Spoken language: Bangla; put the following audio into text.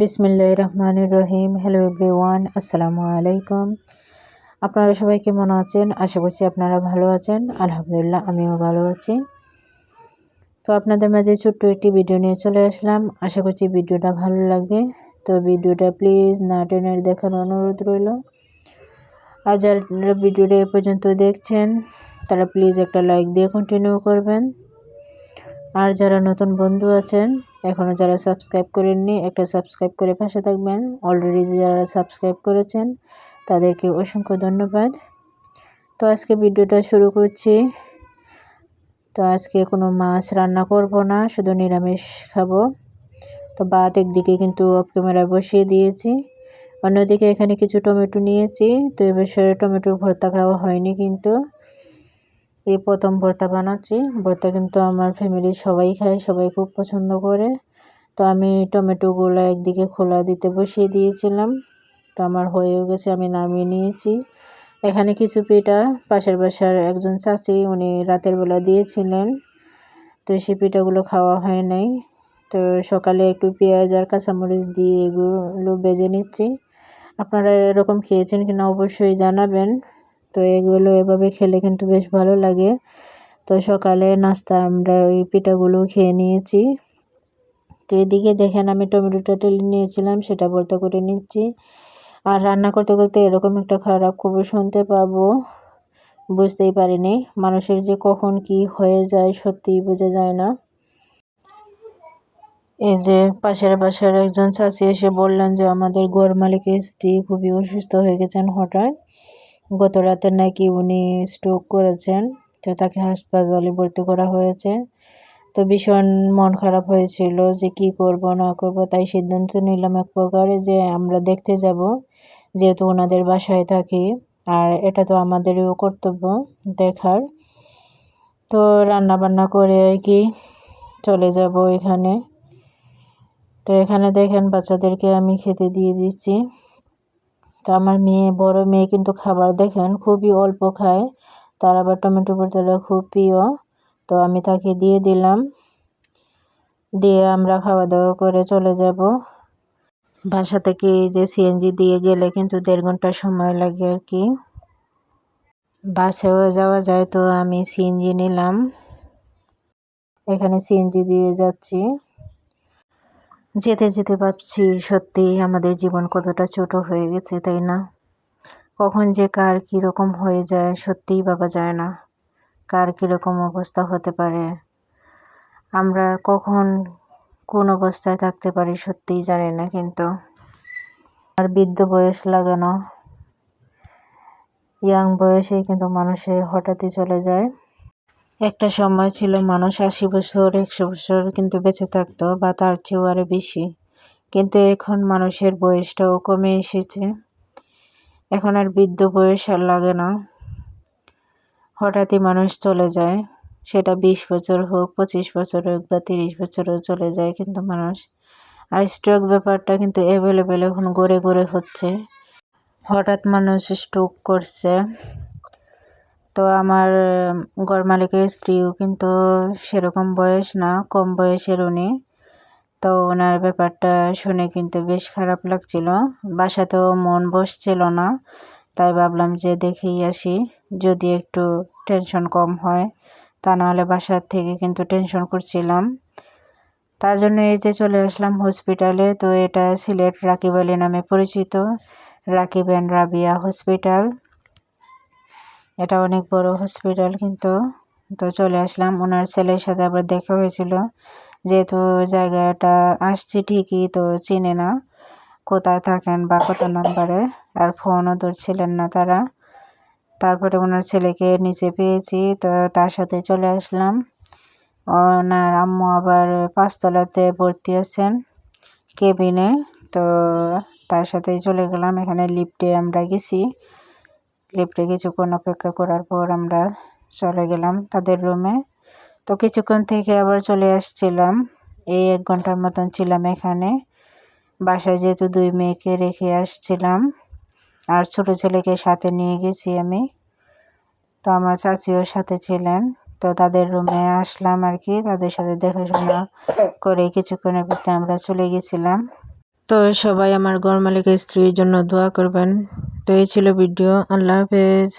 বিসমিল্লাহ রহমান রহিম হ্যালো এভরিওয়ান আসসালামু আলাইকুম। আপনারা সবাই কেমন আছেন? আশা করছি আপনারা ভালো আছেন। আলহামদুলিল্লাহ, আমিও ভালো আছি। তো আপনাদের মাঝে ছোট্ট একটি ভিডিও নিয়ে চলে আসলাম। আশা করছি ভিডিওটা ভালো লাগবে। তো ভিডিওটা প্লিজ না টেনের দেখার অনুরোধ রইল। আর যারা ভিডিওটা এ পর্যন্ত দেখছেন, তারা প্লিজ একটা লাইক দিয়ে কন্টিনিউ করবেন। আর যারা নতুন বন্ধু আছেন এখনও যারা সাবস্ক্রাইব করেননি, একটা সাবস্ক্রাইব করে পাশে থাকবেন। অলরেডি যারা সাবস্ক্রাইব করেছেন, তাদেরকে অসংখ্য ধন্যবাদ। তো আজকে ভিডিওটা শুরু করছি। তো আজকে কোনো মাছ রান্না করব না, শুধু নিরামিষ খাব। তো ভাত একদিকে কিন্তু অফ ক্যামেরা বসিয়ে দিয়েছি। অন্যদিকে এখানে কিছু টমেটো নিয়েছি। তো এবার এবছরে টমেটোর ভর্তা খাওয়া হয়নি কিন্তু। এই প্রথম ভর্তা বানাচ্ছি। ভর্তা কিন্তু আমার ফ্যামিলির সবাই খায়, সবাই খুব পছন্দ করে। তো আমি টমেটোগুলো একদিকে খোলা দিতে বসিয়ে দিয়েছিলাম। তো আমার হয়েও গেছে, আমি নামিয়ে নিয়েছি। এখানে কিছু পিঠা, পাশের বাসার একজন চাচি, উনি রাতের বেলা দিয়েছিলেন। তো সেই পিঠাগুলো খাওয়া হয় নাই। তো সকালে একটু পেঁয়াজ আর কাঁচামরিচ দিয়ে এগুলো বেজে নিচ্ছি। আপনারা এরকম খেয়েছেন কিনা অবশ্যই জানাবেন। তো এগুলো এভাবে খেলে কিন্তু বেশ ভালো লাগে। তো সকালে নাস্তা আমরা ওই পিঠাগুলো খেয়ে নিয়েছি। তো এদিকে দেখেন আমি টমেটোটা টেলে নিয়েছিলাম, সেটা ভর্তা করে নিচ্ছি। আর রান্না করতে করতে এরকম একটা খারাপ খবর শুনতে পাবো, বুঝতেই পারিনি। মানুষের যে কখন কি হয়ে যায় সত্যিই বোঝা যায় না। এই যে পাশের বাসার একজন চাচি এসে বললেন যে, আমাদের ঘর মালিকের স্ত্রী খুবই অসুস্থ হয়ে গেছেন হঠাৎ। গত রাতে নাকি উনি স্ট্রোক করেছেন, তো তাকে হাসপাতালে ভর্তি করা হয়েছে। তো ভীষণ মন খারাপ হয়েছিল যে কি করব, না করব, তাই সিদ্ধান্ত নিলাম এক প্রকারে যে আমরা দেখতে যাব, যেহেতু ওনাদের বাসায় থাকি, আর এটা তো আমাদেরও কর্তব্য দেখার। তো রান্না বান্না করে আর কি চলে যাব এখানে। তো এখানে দেখেন বাচ্চাদেরকে আমি খেতে দিয়ে দিচ্ছি। তো আমার মেয়ে, বড় মেয়ে কিন্তু খাবার দেখেন, খুবই অল্প খায়। তার আবার টমেটো ভর্তাটা খুব প্রিয়। তো আমি তাকে দিয়ে দিলাম। দিয়ে আমরা খাওয়া দাওয়া করে চলে যাব। বাসা থেকে এই যে সিএনজি দিয়ে গেলে কিন্তু দেড় ঘণ্টা সময় লাগে আর কি। বাসেও যাওয়া যায়, তো আমি সিএনজি নিলাম। এখানে সিএনজি দিয়ে যাচ্ছি। যেতে যেতে ভাবছি, সত্যি আমাদের জীবন কতটা ছোট হয়ে গেছে, তাই না? কখন যে কার কীরকম হয়ে যায়, সত্যিই বাবা যায় না। কার কীরকম অবস্থা হতে পারে? আমরা কখন কোন অবস্থায় থাকতে পারি, সত্যিই জানি না কিন্তু। আর বৃদ্ধ বয়স লাগানো ইয়াং বয়সেই কিন্তু মানুষে হঠাৎই চলে যায়। একটা সময় ছিল মানুষ আশি বছর, একশো বছর কিন্তু বেঁচে থাকতো বা তার চেয়েও আরও বেশি। কিন্তু এখন মানুষের বয়সটাও কমে এসেছে। এখন আর বৃদ্ধ বয়স আর লাগে না। হঠাৎই মানুষ চলে যায়। সেটা বিশ বছর হোক, পঁচিশ বছর হোক বা তিরিশ বছরও চলে যায় কিন্তু মানুষ। আর স্ট্রোক ব্যাপারটা কিন্তু অ্যাভেলেবেল এখন গড়ে গড়ে হচ্ছে। হঠাৎ মানুষ স্ট্রোক করছে। তো আমার ঘর মালিকের স্ত্রীও কিন্তু সেরকম বয়স না, কম বয়সের উনি। তো ওনার ব্যাপারটা শুনে কিন্তু বেশ খারাপ লাগছিল। বাসাতেও মন বসছিল না, তাই ভাবলাম যে দেখেই আসি। যদি একটু টেনশন কম হয়, তা নাহলে বাসার থেকে কিন্তু টেনশন করছিলাম। তার জন্য এই যে চলে আসলাম হসপিটালে, তো এটা সিলেট রাকিব আলী নামে পরিচিত। Rakib and Rabia hospital. এটা অনেক বড় হসপিটাল কিন্তু তো চলে আসলাম। ওনার ছেলের সাথে আবার দেখা হয়েছিল। যেহেতু জায়গাটা আসছি ঠিকই তো চিনে না কোথায় থাকেন বা কত নাম্বারে আর ফোনও ধরছিলেন না তারা। তারপরে ওনার ছেলেকে নিচে পেয়েছি, তো তার সাথে চলে আসলাম। ওনার আম্মু আবার পাঁচতলাতে ভর্তি আছেন কেবিনে তো তার সাথে চলে গেলাম। এখানে লিফটে আমরা গেছি। লিফটে কিছুক্ষণ অপেক্ষা করার পর আমরা চলে গেলাম তাদের রুমে। তো কিছুক্ষণ থেকে আবার চলে আসছিলাম। এই এক ঘণ্টার মতন ছিলাম এখানে। বাসায় যেহেতু দুই মেয়েকে রেখে আসছিলাম, আর ছোট ছেলেকে সাথে নিয়ে গেছি আমি। তো আমার চাচিও সাথে ছিলেন। তো তাদের রুমে আসলাম আর কি, তাদের সাথে দেখাশোনা করে কিছুক্ষণের ভিতরে আমরা চলে গেছিলাম। তো সবাই আমার ঘর মালিকের স্ত্রীর জন্য দোয়া করবেন। তো এই ছিল ভিডিও। আল্লাহ হাফেজ।